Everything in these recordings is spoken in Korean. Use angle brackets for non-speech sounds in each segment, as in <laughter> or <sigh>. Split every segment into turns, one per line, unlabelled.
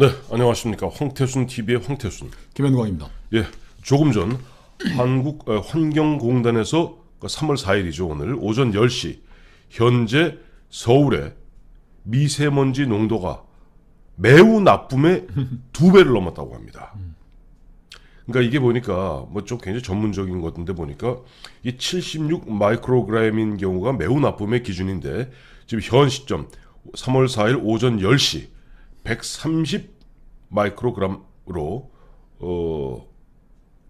네, 안녕하십니까. 황태순 TV의 황태순.
김현광입니다.
예, 조금 전 한국 어, 환경공단에서 3월 4일이죠. 오늘 오전 10시 현재 서울의 미세먼지 농도가 매우 나쁨의 <laughs> 두 배를 넘었다고 합니다. 그러니까 이게 보니까 뭐 좀 굉장히 전문적인 것 같은데 보니까 이 76 마이크로그램인 경우가 매우 나쁨의 기준인데 지금 현 시점 3월 4일 오전 10시 130 마이크로그램으로 어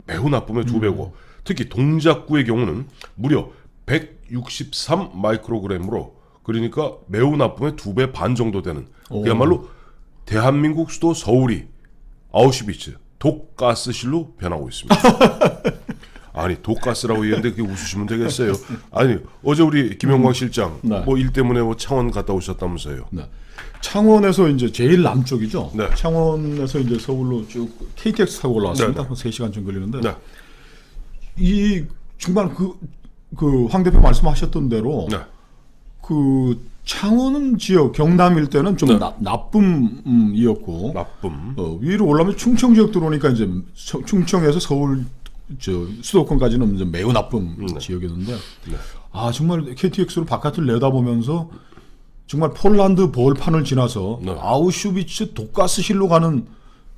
매우 나쁨의 두 배고 특히 동작구의 경우는 무려 163 마이크로그램으로 그러니까 매우 나쁨의 두 배 반 정도 되는 그야말로 대한민국 수도 서울이 아우슈비츠 독가스실로 변하고 있습니다. <laughs> 아니 독가스라고 얘기했는데 그게 웃으시면 되겠어요. 아니 어제 우리 김영광 실장
네.
뭐 일 때문에 뭐 창원 갔다 오셨다면서요.
네. 창원에서 이제 제일 남쪽이죠.
네.
창원에서 이제 서울로 쭉 KTX 타고 올라왔습니다.
네,
한 3시간 좀 걸리는데
네,
이 정말 그, 그황 대표 말씀하셨던 대로
네,
그 창원 지역 경남일 때는 좀
네.
나, 나쁨이었고
나쁨.
어, 위로 올라오면 충청 지역 들어오니까 이제 서- 충청에서 서울 저 수도권까지는 이제 매우 나쁨
네.
지역이었는데 아 정말 KTX로 바깥을 내다보면서 정말 폴란드 벌판을 지나서
네.
아우슈비츠 독가스실로 가는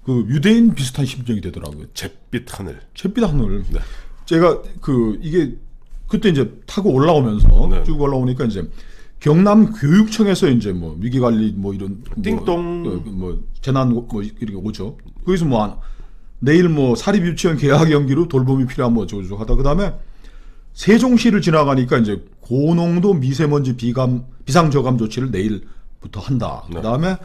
그 유대인 비슷한 심정이 되더라고요.
잿빛 하늘.
잿빛 하늘.
네.
제가 그 이게 그때 이제 타고 올라오면서
네.
쭉 올라오니까 이제 경남 교육청에서 이제 뭐 위기 관리 뭐 이런 뭐,
띵동.
어, 뭐 재난 뭐 이렇게 오죠. 거기서 뭐 한- 내일 뭐 사립 유치원 개학 연기로 돌봄이 필요한 뭐 저저 하다 그 다음에 세종시를 지나가니까 이제 고농도 미세먼지 비감 비상 저감 조치를 내일부터 한다.
네.
그다음에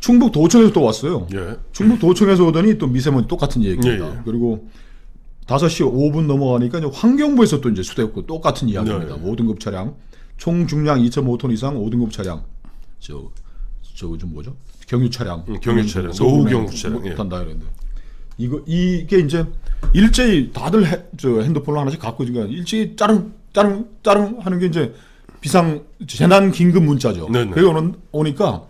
충북 도청에서 또 왔어요.
예.
충북 도청에서 오더니 또 미세먼지 똑같은 얘기입니다.
예, 예.
그리고 5시 5분 넘어가니까 이제 환경부에서 또 이제 수대했고 똑같은 이야기입니다.
네.
5등급 차량 총 중량 2.5톤 이상 5등급 차량 저 저거 좀 뭐죠? 경유 차량.
음, 경유 차량,
뭐,
경유
뭐,
차량,
뭐
예.
이랬는데 이거 이게 이제 일제히 다들 해, 저 핸드폰을 하나씩 갖고 있으니까 일제히 짜릉 짜릉 짜릉 하는 게 이제 비상 재난 긴급 문자죠.
네네.
그게 오는, 오니까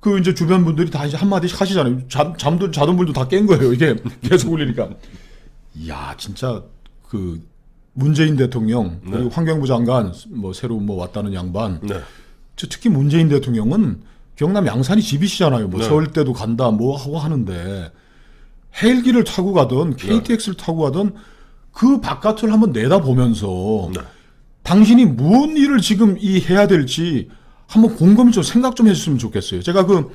그 이제 주변 분들이 다 이제 한 마디씩 하시잖아요. 잠 잠도 자동불도 다 깬 거예요. 이게 <laughs> 계속 울리니까. 이야 진짜 그 문재인 대통령 그리고 환경부 장관 뭐 새로 뭐 왔다는 양반
네.
저 특히 문재인 대통령은 경남 양산이 집이시잖아요. 뭐
네.
서울 때도 간다 뭐 하고 하는데 헬기를 타고 가든 KTX를 타고 가든 그 바깥을 한번 내다보면서
네.
당신이 무슨 일을 지금 이 해야 될지 한번 곰곰이 좀 생각 좀 해줬으면 좋겠어요. 제가 그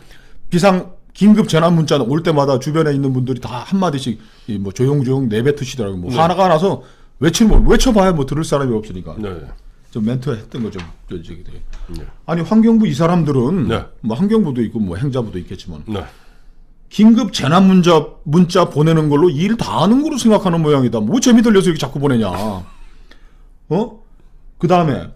비상 긴급 재난 문자 올 때마다 주변에 있는 분들이 다 한마디씩 이뭐 조용조용 내뱉으시더라고요. 뭐 화나가 나서 외치면 뭐 외쳐봐야 뭐 들을 사람이 없으니까.
네.
좀 멘트 했던 거좀 저기 돼.
네.
아니 환경부 이 사람들은
네.
뭐 환경부도 있고 뭐 행자부도 있겠지만
네.
긴급 재난 문자 문자 보내는 걸로 일 다 하는 거로 생각하는 모양이다. 뭐 재미 들려서 이렇게 자꾸 보내냐? 어? 그 다음에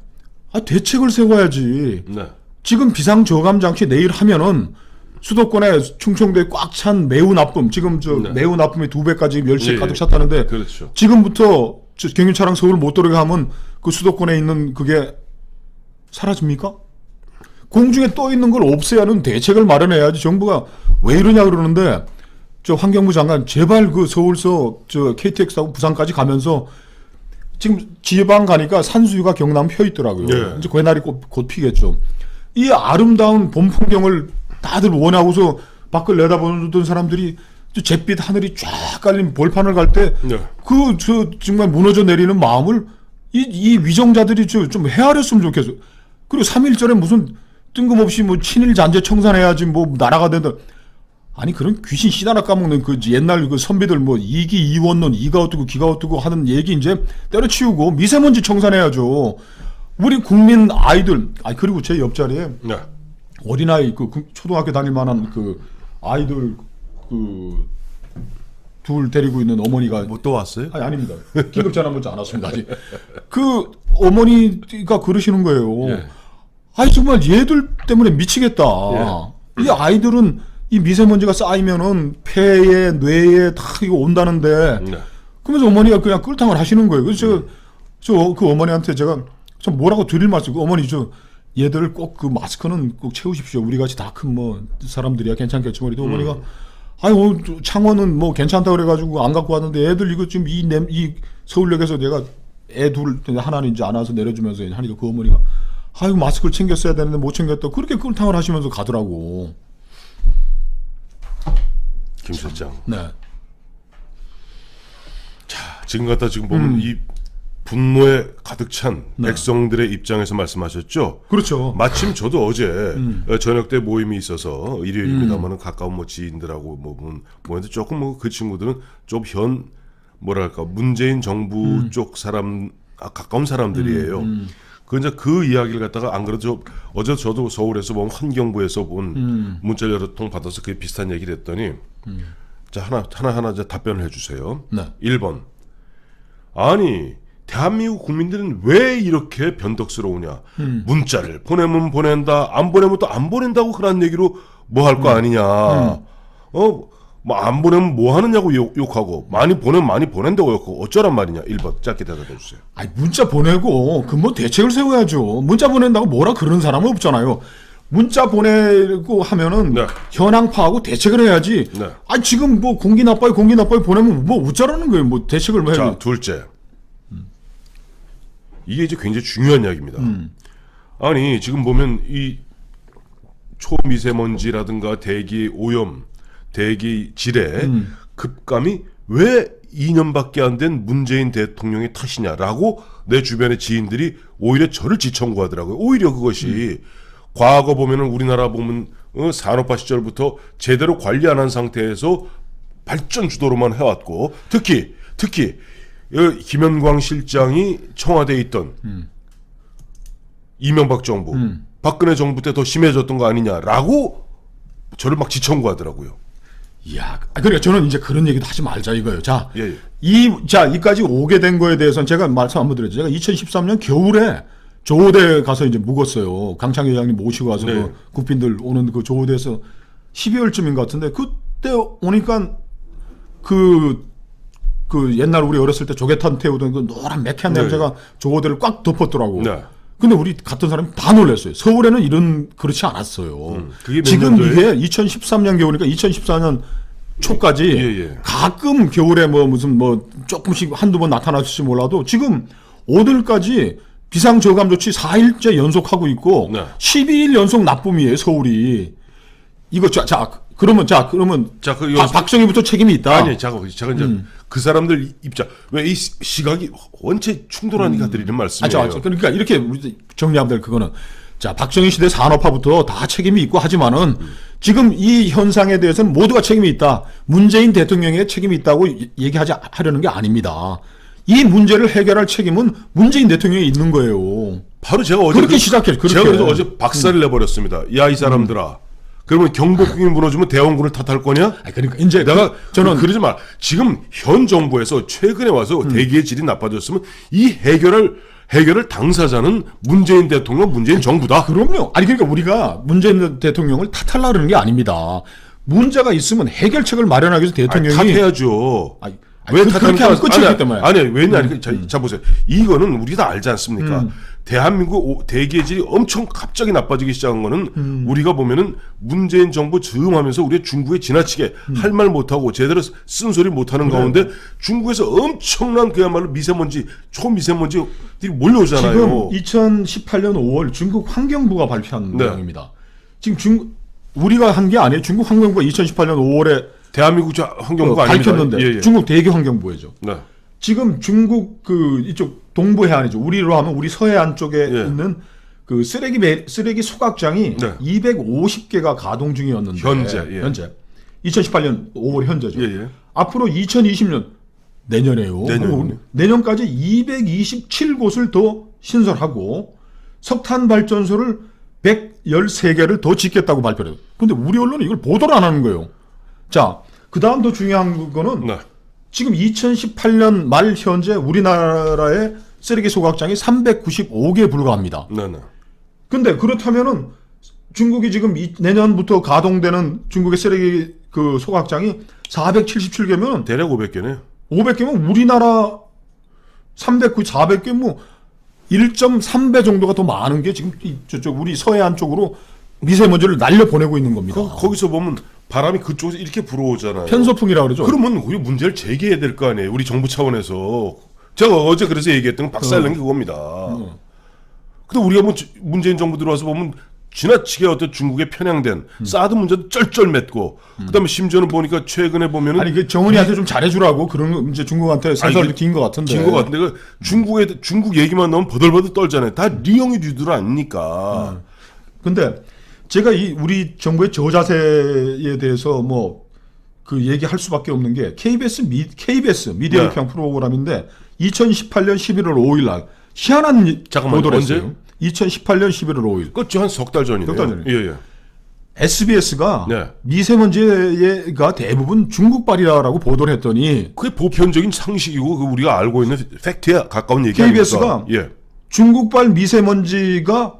아 대책을 세워야지.
네.
지금 비상 저감 장치 내일 하면은 수도권에 충청도에 꽉 찬 매우 나쁨 지금 저
네.
매우 나쁨이 두 배까지 멸치에
예,
가득
예.
찼다는데
그렇죠.
지금부터 저 경유차랑 서울 못 들어게 하면 그 수도권에 있는 그게 사라집니까? 공중에 떠 있는 걸 없애야 하는 대책을 마련해야지 정부가 왜 이러냐 그러는데 저 환경부 장관 제발 그 서울서 저 KTX 타고 부산까지 가면서 지금 지방 가니까 산수유가 경남 펴 있더라고요.
예.
이제 그날이 곧, 곧 피겠죠. 이 아름다운 봄 풍경을 다들 원하고서 밖을 내다보던 사람들이 저 잿빛 하늘이 쫙 깔린 벌판을 갈때
네.
그저 정말 무너져 내리는 마음을 이, 이 위정자들이 저좀 헤아렸으면 좋겠어. 그리고 3일 전에 무슨 뜬금없이 뭐 친일 잔재 청산해야지 뭐 나라가 된다. 아니 그런 귀신 씨나라 까먹는 그 옛날 그 선비들 뭐 이기 이원론 이가 어떻고 기가 어떻고 하는 얘기 이제 때려치우고 미세먼지 청산해야죠. 우리 국민 아이들 아 그리고 제 옆자리에
네.
어린아이 그그 초등학교 다닐 만한 그 아이들 그 둘 데리고 있는 어머니가
뭐 또 왔어요?
아니 아닙니다. 긴급 전화 문자 안 왔습니다 아직. 그 어머니가 그러시는 거예요.
예.
아니 정말 얘들 때문에 미치겠다.
예.
이 아이들은 이 미세먼지가 쌓이면은 폐에 뇌에 다 이거 온다는데
네.
그러면서 어머니가 그냥 끌탕을 하시는 거예요. 그래서 제가 저그 어머니한테 제가 좀 뭐라고 드릴 말씀 그 어머니 저 얘들 꼭 그 마스크는 꼭 채우십시오. 우리 같이 다 큰 뭐 사람들이야 괜찮겠지만 우리 어머니가 아유 어, 창원은 뭐 괜찮다 그래가지고 안 갖고 왔는데 애들 이거 지금 이, 냄, 이 서울역에서 내가 애둘 하나는 이제 안아서 내려주면서 하니까 그 어머니가 아유 마스크를 챙겼어야 되는데 못 챙겼다 그렇게 꿀탕을 하시면서 가더라고.
김 실장.
네.
지금 갖다 지금
음.
보면 이 분노에 가득 찬
네.
백성들의 입장에서 말씀하셨죠.
그렇죠.
마침 저도 어제
음.
어, 저녁 때 모임이 있어서 일요일입니다만은 가까운 뭐 지인들하고 뭐 뭐- 뭐했는데 조금 뭐 그 친구들은 좀 현 뭐랄까 문재인 정부
음.
쪽 사람 아, 가까운 사람들이에요. 그 이제 그 이야기를 갖다가 안 그래도 저, 어제 저도 서울에서 본 환경부에서 본
음.
문자 여러 통 받아서 그게 비슷한 얘기를 했더니 자 하나 하나 하나 이제 답변을 해주세요.
네.
1번. 아니 대한민국 국민들은 왜 이렇게 변덕스러우냐? 문자를 보내면 보낸다 안 보내면 또 안 보낸다고 그런 얘기로 뭐 할거 아니냐? 어 뭐 안 보내면 뭐 하느냐고 욕, 욕하고 많이 보내면 많이 보낸다고 욕하고 어쩌란 말이냐 1번 짧게 대답해 주세요
아니 문자 보내고 그뭐 대책을 세워야죠. 문자 보낸다고 뭐라 그러는 사람은 없잖아요. 문자 보내고 하면은
네.
현황 파하고 대책을 해야지.
네.
아니 지금 뭐 공기 나빠요, 공기 나빠요 보내면 뭐 어쩌라는 거예요. 뭐 대책을
뭐자
해야
둘째 이게 이제 굉장히 중요한 이야기입니다 아니 지금 보면 이 초미세먼지라든가 대기 오염 대기 질의 급감이 왜 2년밖에 안 된 문재인 대통령의 탓이냐라고 내 주변의 지인들이 오히려 저를 지청구하더라고요. 오히려 그것이 과거 보면은 우리나라 보면 어, 산업화 시절부터 제대로 관리 안 한 상태에서 발전 주도로만 해왔고 특히 특히 어, 김현광 실장이 청와대에 있던 이명박 정부, 박근혜 정부 때 더 심해졌던 거 아니냐라고 저를 막 지청구하더라고요.
이야, 아, 그러니까 저는 이제 그런 얘기도 하지 말자 이거예요. 자,
예, 예.
이, 자, 이까지 오게 된 거에 대해서는 제가 말씀 한번 드렸죠. 제가 2013년 겨울에 조호대 가서 이제 묵었어요. 강창 회장님 모시고 가서
네.
그 국빈들 오는 그 조호대에서 12월쯤인 것 같은데 그때 오니까 그, 그 옛날 우리 어렸을 때 조개탄 태우던 그 노란 매캐한
네.
냄새가 조호대를 꽉 덮었더라고.
네.
근데 우리 갔던 사람이 다 놀랐어요. 서울에는 이런 그렇지 않았어요.
음,
지금? 이게 2013년 겨울이니까 2014년 초까지
예, 예.
가끔 겨울에 뭐 무슨 뭐 조금씩 한두 번 나타날지 몰라도 지금 오늘까지 비상 저감 조치 4일째 연속하고 있고
네.
12일 연속 나쁨이에요 서울이 이거 자, 자 그러면 자 그러면
자, 그
박-
여기서-
박정희부터 책임이 있다.
아니, 잠깐, 제가 이제
음.
그 사람들 입장 왜 이 시각이 원체 충돌하니까 드리는
아,
말씀이에요.
자, 자, 그러니까 이렇게 우리 정리하면 될 그거는 자 박정희 시대 산업화부터 다 책임이 있고 하지만은 지금 이 현상에 대해서는 모두가 책임이 있다. 문재인 대통령의 책임이 있다고 이- 얘기하지 하려는 게 아닙니다. 이 문제를 해결할 책임은 문재인 대통령이 있는 거예요.
바로 제가 어제
그렇게
그-
시작해, 그렇게. 음.
제가 그래서 어제 박살을 내버렸습니다. 야 이 사람들아. 그러면 경복궁이 무너지면 대원군을 탓할 거냐?
아 그러니까 이제
내가
그- 저는
그, 그러지 마. 지금 현 정부에서 최근에 와서
음.
대기의 질이 나빠졌으면 이 해결을 해결을 당사자는 문재인 대통령, 문재인 정부다.
그럼요. 아니 그러니까 우리가 문재인 대통령을 탓하려는 게 아닙니다. 문제가 있으면 해결책을 마련하기 위해서
아니,
대통령이
탓해야죠.
아니, 아니, 그- 그렇게 하면 끝이
아니,
없기 때문에.
아니 왜냐? 음. 자, 자 보세요. 이거는 우리 다 알지 않습니까?
음.
대한민국 오- 대기의 질이 엄청 갑자기 나빠지기 시작한 거는
음.
우리가 보면은 문재인 정부 즈음하면서 우리가 중국에 지나치게
음.
할말 못하고 제대로 쓴 소리 못하는 가운데 중국에서 엄청난 그야말로 미세먼지 초미세먼지들이 몰려오잖아요.
지금 2018년 5월 중국 환경부가 발표한
네.
내용입니다. 지금 중 우리가 한 게 아니에요. 중국 환경부가 2018년 5월에
대한민국 저 환경부가 아닙니다.
밝혔는데
예, 예.
중국 대기 환경부죠.
네.
지금 중국 그 이쪽 동부 해안이죠. 우리로 하면 우리 서해안 쪽에
예.
있는 그 쓰레기 매, 쓰레기 소각장이
네.
250개가 가동 중이었는데
현재, 예.
현재 2018년 5월 현재죠.
예, 예.
앞으로 2020년 내년에요.
내년.
내년까지 227곳을 더 신설하고 석탄 발전소를 113개를 더 짓겠다고 발표를 해요. 근데 우리 언론은 이걸 보도를 안 하는 거예요. 자, 그다음 더 중요한 거는
네.
지금 2018년 말 현재 우리나라의 쓰레기 소각장이 395개에 불과합니다.
네, 네.
근데 그렇다면은 중국이 지금 이- 내년부터 가동되는 중국의 쓰레기 그 소각장이 477개면
대략 500개네요.
500개면 우리나라 309, 400개 뭐 1.3배 정도가 더 많은 게 지금 이 저쪽 우리 서해안 쪽으로 미세먼지를 날려 보내고 있는 겁니다.
거- 거기서 보면 바람이 그쪽에서 이렇게 불어오잖아요.
편서풍이라 그러죠.
그러면 우리 문제를 제기해야 될 거 아니에요. 우리 정부 차원에서. 제가 어제 그래서 얘기했던 건 박살낸 게 그겁니다. 근데 우리가 뭐 지- 문재인 정부 들어와서 보면 지나치게 어떤 중국에 편향된 사드 문제도 쩔쩔 맺고 그다음에 심지어는 보니까 최근에 보면은
아니 그 정은이한테 좀 잘해주라고 그런 거 이제 중국한테
이게
긴것 같은데.
긴것 같은데 그 중국에 중국 얘기만 나오면 버들버들 떨잖아요. 다 리영이 류들 아닙니까?
근데 제가 이 우리 정부의 저자세에 대해서 뭐 그 얘기할 수밖에 없는 게 KBS 미 KBS 미디어
네.
평 프로그램인데 2018년 11월 5일 날 희한한 이-
잠깐만요.
보도를
언제?
했어요. 2018년 11월 5일.
그거 한석 달 전이네요.
석달 전이네.
예, 예.
SBS가
네.
미세먼지가 대부분 중국발이라고 보도를 했더니
그게 보편적인 상식이고 그 우리가 알고 있는 팩트에 가까운 얘기
KBS 가
아닙니까? 예.
중국발 미세먼지가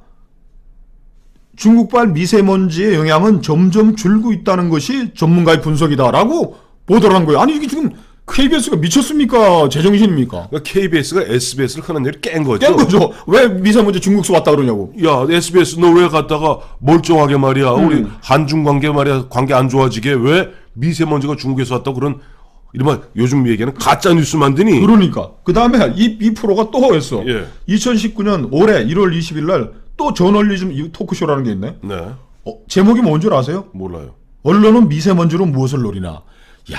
중국발 미세먼지의 영향은 점점 줄고 있다는 것이 전문가의 분석이다라고 보도를 한 거예요. 아니 이게 지금 KBS가 미쳤습니까? 제정신입니까?
그러니까 KBS가 SBS를 하는 일을 깬 거죠.
깬 거죠. 왜 미세먼지 중국서 왔다 그러냐고.
야, SBS 너 왜 갔다가 멀쩡하게 말이야. 우리 한중 관계 말이야. 관계 안 좋아지게 왜 미세먼지가 중국에서 왔다고 그런 이른바 요즘 얘기하는 가짜 뉴스 만드니?
그러니까 그 다음에 이, 이 프로가 또 했어.
예.
2019년 올해 1월 20일 날 또 저널리즘 이 토크쇼라는 게 있네.
네.
어, 제목이 뭔 줄 아세요?
몰라요.
언론은 미세먼지로 무엇을 노리나. 야,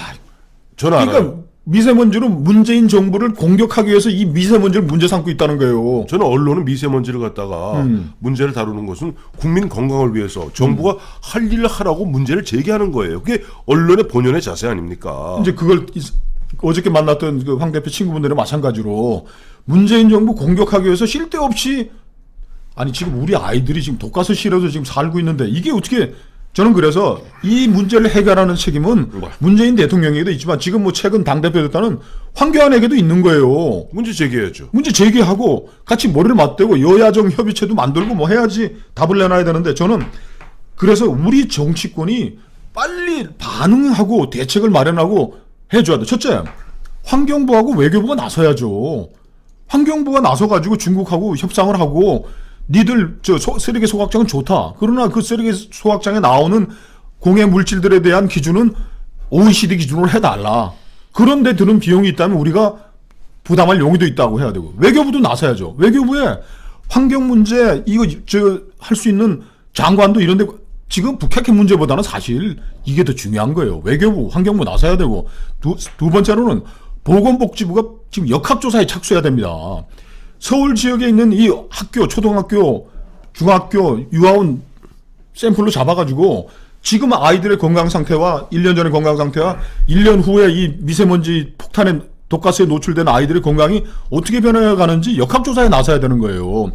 저는
그러니까
알아요.
미세먼지로 문재인 정부를 공격하기 위해서 이 미세먼지를 문제 삼고 있다는 거예요.
저는 언론은 미세먼지를 갖다가
음.
문제를 다루는 것은 국민 건강을 위해서 정부가 할 일을 하라고 문제를 제기하는 거예요. 그게 언론의 본연의 자세 아닙니까?
이제 그걸 이- 어저께 만났던 그 황 대표 친구분들은 마찬가지로 문재인 정부 공격하기 위해서 쉴 데 없이 아니 지금 우리 아이들이 지금 독가스 실어서 지금 살고 있는데 이게 어떻게 저는 그래서 이 문제를 해결하는 책임은
뭐.
문재인 대통령에게도 있지만 지금 뭐 최근 당대표 됐다는 황교안에게도 있는 거예요.
문제 제기해야죠.
문제 제기하고 같이 머리를 맞대고 여야정 협의체도 만들고 뭐 해야지 답을 내놔야 되는데 저는 그래서 우리 정치권이 빨리 반응하고 대책을 마련하고 해줘야 돼. 첫째, 환경부하고 외교부가 나서야죠. 환경부가 나서가지고 중국하고 협상을 하고 니들 저 소- 쓰레기 소각장은 좋다. 그러나 그 쓰레기 소각장에 나오는 공해 물질들에 대한 기준은 OECD 기준으로 해달라. 그런데 드는 비용이 있다면 우리가 부담할 용의도 있다고 해야 되고 외교부도 나서야죠. 외교부에 환경 문제 이거 저 할 수 있는 장관도 이런데 지금 북핵 문제보다는 사실 이게 더 중요한 거예요. 외교부, 환경부 나서야 되고 두, 두 번째로는 보건복지부가 지금 역학조사에 착수해야 됩니다. 서울 지역에 있는 이 학교, 초등학교, 중학교, 유아원 샘플로 잡아가지고 지금 아이들의 건강 상태와 1년 전의 건강 상태와 1년 후에 이 미세먼지 폭탄에 독가스에 노출된 아이들의 건강이 어떻게 변해가는지 역학조사에 나서야 되는 거예요.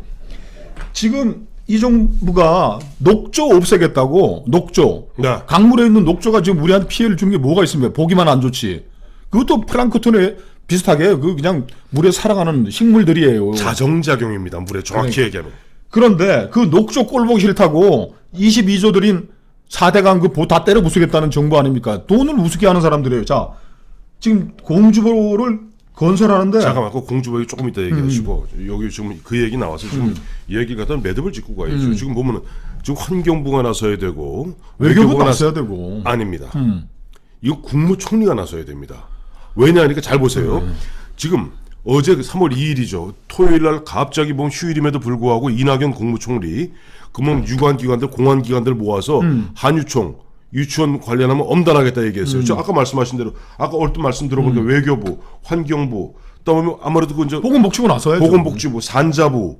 지금 이 정부가 녹조 없애겠다고 녹조
네.
강물에 있는 녹조가 지금 우리한테 피해를 주는 게 뭐가 있습니까? 보기만 안 좋지. 그것도 플랑크톤에 비슷하게 그 그냥 물에 살아가는 식물들이에요.
자정작용입니다. 물에 정확히
그러니까.
얘기하면.
그런데 그 녹조 꼴 보기 싫다고 22조 들인 4대강 그 보다 때려 부수겠다는 정부 아닙니까? 돈을 우습게 하는 사람들이에요. 자, 지금 공주보를 건설하는데
잠깐만, 그 공주보기 조금 이따 얘기하시고 여기 지금 그 얘기 나와서 지금 얘기 갖다 매듭을 짓고 가야죠. 지금 보면은 지금 환경부가 나서야 되고
외교부
나서-
나서야 되고
아닙니다. 이거 국무총리가 나서야 됩니다. 왜냐하니까 잘 보세요. 지금 어제 그 3월 2일이죠. 토요일 날 갑자기 뭐 휴일임에도 불구하고 이낙연 국무총리 그러면 유관 기관들 공안 기관들 모아서 한유총 유치원 관련하면 엄단하겠다 얘기했어요. 저 아까 말씀하신 대로 아까 얼핏 말씀 들어보니까 외교부, 환경부, 그다음에 아무래도 그 이제
보건복지부 나서야죠.
보건복지부, 산자부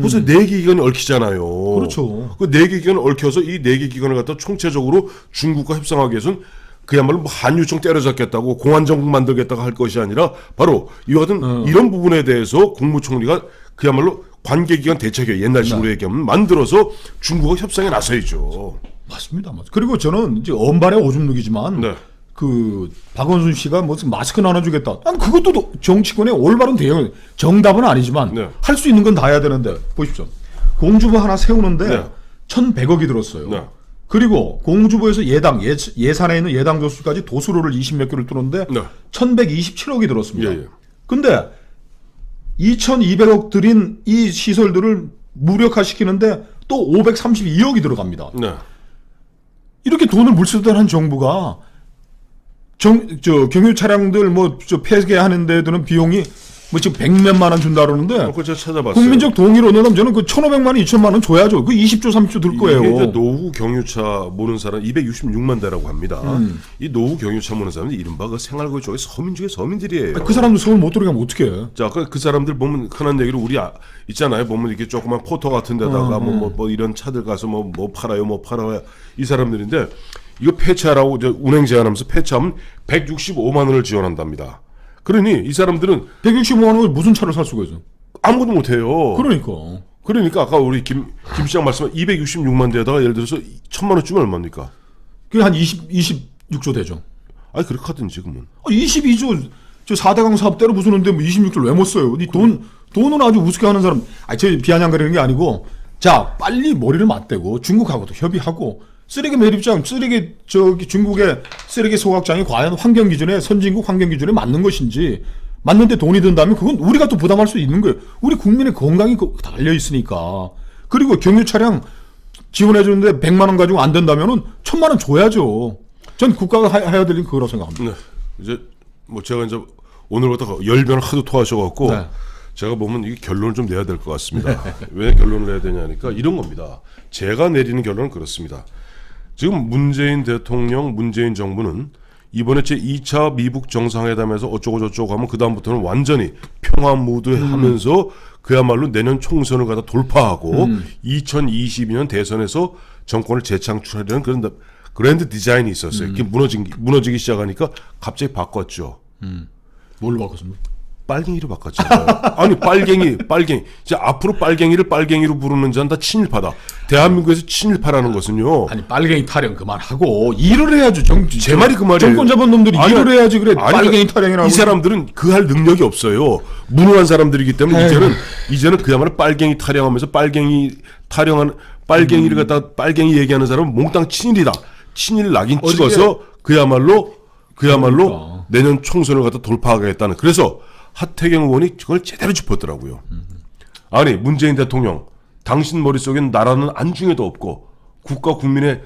벌써 네개 기관이 얽히잖아요.
그렇죠.
그 네 개 기관을 얽혀서 이 네 개 기관을 갖다 총체적으로 중국과 협상하기 위해서는 그야말로 뭐 한유총 때려잡겠다고 공안정국 만들겠다고 할 것이 아니라 바로 이와 같은
어.
이런 부분에 대해서 국무총리가 그야말로 관계기관 대책회 옛날식으로
네.
얘기하면 만들어서 중국과 협상에 나서야죠.
맞습니다. 맞습니다. 그리고 저는 이제 언발의 오줌 누기지만
네.
그 박원순 씨가 무슨 마스크 나눠주겠다. 난 그것도 도- 정치권의 올바른 대응, 정답은 아니지만
네.
할수 있는 건 다 해야 되는데 보십시오. 공주보 하나 세우는데
네.
1,100억이 들었어요.
네.
그리고 공주보에서 예당 예, 예산에 있는 예당 조수까지 도수로를 20몇 개를 뚫었는데
네.
1,127억이 들었습니다.
예, 예.
근데 2,200억 들인 이 시설들을 무력화시키는데 또 532억이 들어갑니다.
네.
이렇게 돈을 물쓰던 정부가 정, 저 경유 차량들 뭐 저 폐쇄하는 데 드는 비용이 뭐 지금 100몇만 원 준다 그러는데
어, 그거 제가 찾아봤어요.
국민적 동의로 넣으면 저는 그 1,500만 원, 2천만 원 줘야죠. 그 20조, 30조 들 거예요.
이게 이제 노후 경유차 모는 사람 266만 대라고 합니다.
음.
이 노후 경유차 모는 사람은 이른바 그 생활고유 쪽에 서민 중에 서민들이에요.
그 사람들 서울 못 들어가면 어떻게 해?
자, 그, 그 사람들 보면 흔한 얘기로 우리 아, 있잖아요. 보면 이렇게 조그만 포터 같은 데다가 뭐, 뭐, 뭐 이런 차들 가서 뭐, 뭐 팔아요, 뭐 팔아요. 이 사람들인데 이거 폐차라고 운행 제한하면서 폐차하면 165만 원을 지원한답니다. 그러니 이 사람들은
165만 원을 무슨 차를 살 수가 있어?
아무것도 못 해요.
그러니까.
그러니까 아까 우리 김, 김 시장 말씀한 266만 대에다가 예를 들어서 1000만 원 주면 얼마입니까?
그게 한 20, 26조 되죠.
아니, 그렇게 하든지, 그러면.
아, 22조 저 4대강 사업 때려 부수는데 뭐 26조를 왜 못 써요? 이 돈, 돈은 아주 우습게 하는 사람, 아, 저 비아냥거리는 게 아니고, 자, 빨리 머리를 맞대고 중국하고도 협의하고, 쓰레기 매립장, 쓰레기, 저기 중국의 쓰레기 소각장이 과연 환경 기준에, 선진국 환경 기준에 맞는 것인지, 맞는데 돈이 든다면 그건 우리가 또 부담할 수 있는 거예요. 우리 국민의 건강이 그- 달려 있으니까. 그리고 경유 차량 지원해 주는데 100만 원 가지고 안 된다면은 1000만 원 줘야죠. 전 국가가 하- 해야 될 일은 그거라고 생각합니다.
네. 이제 뭐 제가 이제 오늘부터 열변을 하도 토하셔 갖고
네.
제가 보면 이게 결론을 좀 내야 될 것 같습니다. 왜 결론을 내야 되냐니까 이런 겁니다. 제가 내리는 결론은 그렇습니다. 지금 문재인 대통령, 문재인 정부는 이번에 제 2차 미북 정상회담에서 어쩌고 저쩌고 하면 그 다음부터는 완전히 평화 무드 하면서 그야말로 내년 총선을 갖다 돌파하고 2022년 대선에서 정권을 재창출하려는 그런 그랜드 디자인이 있었어요. 그게 무너진 무너지기 시작하니까 갑자기 바꿨죠.
뭘로 바꿨습니까?
빨갱이로 바꿨잖아요. 아니 빨갱이, 빨갱이. 이제 앞으로 빨갱이를 빨갱이로 부르는 자는 다 친일파다. 대한민국에서 친일파라는 것은요.
아니 빨갱이 타령 그만하고 일을 해야죠. 정,
제 말이 그 말이에요.
정권 잡은 놈들이
아니,
일을 해야지 그래.
아니,
빨갱이 타령이라고.
이 사람들은 그 할 능력이 없어요. 무능한 사람들이기 때문에
에휴.
이제는 이제는 그야말로 빨갱이 타령하면서 빨갱이 타령하는 빨갱이를
음.
갖다 빨갱이 얘기하는 사람은 몽땅 친일이다. 친일 낙인 찍어서 그야말로 그야말로
그러니까.
내년 총선을 갖다 돌파하겠다는. 그래서 하태경 의원이 그걸 제대로 짚었더라고요. 아니 문재인 대통령 당신 머릿속엔 나라는 안중에도 없고 국가 국민의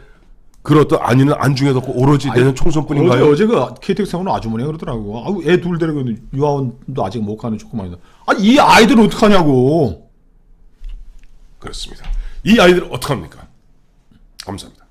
어떤 안위는 안중에도 없고 오로지 내년 총선뿐인가요?
어제, 어제 그 KTX 상으로 아주머니가 그러더라고. 아우 애 둘 데리고 유아원도 아직 못 가는 조그만이다. 아니 이 아이들 은 어떡하냐고.
그렇습니다. 이 아이들 어떡합니까? 감사합니다.